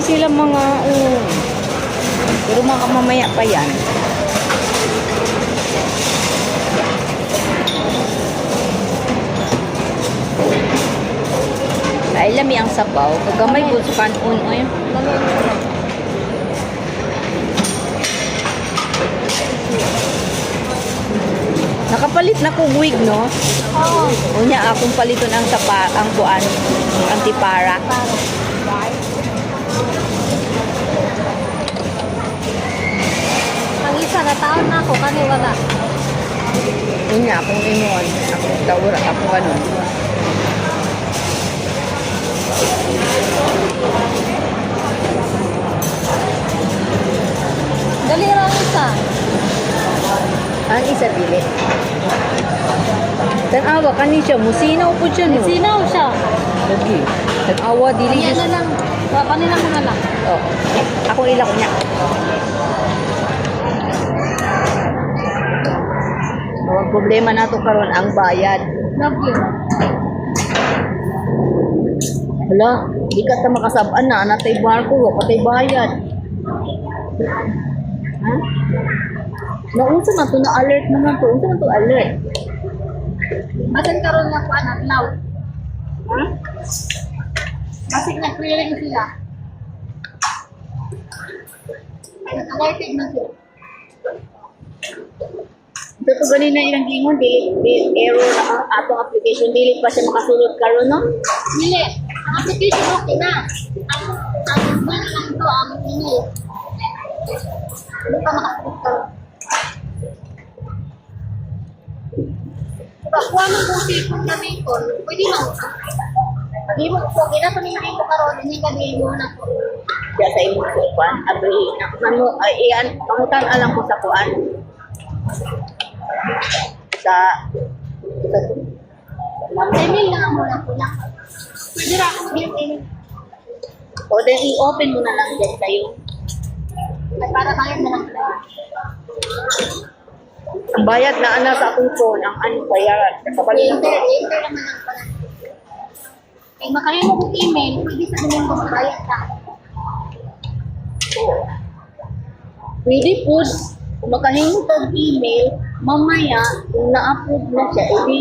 Silang mga, oh. Pero mga mamaya pa yan. Dahil lami ang sabaw, kagamay po sa kanon. Ay, nakapalit na ko wig, no? Oo. Unya akong paliton ang tapa, ang buan, ang tipara. Na taon na ako, kani wala. Unya akong ingon, akong taura, akong ano. Dali ra ang isa. Ang isa dili. Tanawa kani siya, musinaw po siya no. Sinaw siya. Lagi. Tanawa dili Yan siya. na lang. Wa kanila mo na lang. Oh. Ako ilak niya. Problema nato karon ang bayad. Love you. Hala, di ka ta makasab-an na natay barko, wa patay bayad. Ha? Naunsa man to na alert naman to. Unsa man to alert? Basan karon nga ko anak now. Ha? Basig na clearing sila. Nag-alerted na sila. To ganina ilang gingon, dili, dili error na ang atong application, dili pa siya makasulod karon no? Dili. Ang application okay na. Ang ang mail lang ito, ang email. Hindi pa makasagot ka. Diba, kuha mo kung cellphone na may call, pwede mo. Pag mo ko, gina pa ni mo karon, hindi ka di mo na ko. Diya sa imong kuan, abri na mano ay iyan, pangutan alam ko sa kuan. Sa sa Sa email na nga muna ko lang. Pwede ra akong built-in. o then i-open mo na lang din kayo. Ay, para bayad na lang sila. Ang bayad na ana sa akong phone, ang ano bayaran. Kapalit I-enter, i-enter naman lang pala. Ay, makalim mo kong email, pwede sa namin kung bayad ka. Pwede po, kung makahingot og email, mamaya, kung na-approve na siya, edi,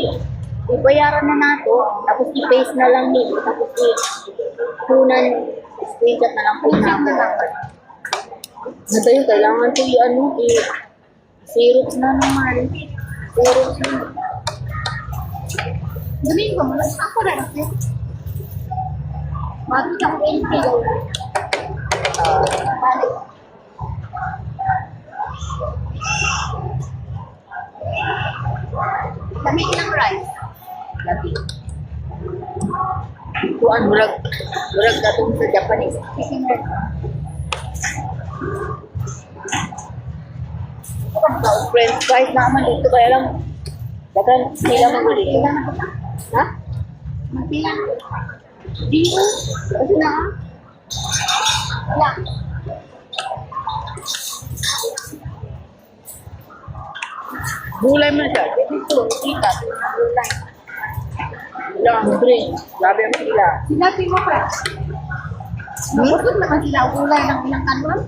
ibayaran na nato, tapos i-paste na lang nito, tapos i-kunan, screenshot na lang po Screenshot na yung kailangan ko yung ano, i Xerox na naman. Xerox na. Mo lang. Ako na lang. Bago ka kong entry. Balik. Gamitin ng rice. Lagi. Kuan, murag, murag katong sa Japanese. Sisingar. French fries na naman dito, kaya lang, dagan sila mo dito. Na kita? Ha? Magpila. Di mo. Kasi na ka. Gulay mo na siya. Dito, kita, gulay. Wala ang drink. Grabe ang sila. Sinabi mo pa. Mabukod naman sila ulay ng ilang kanon.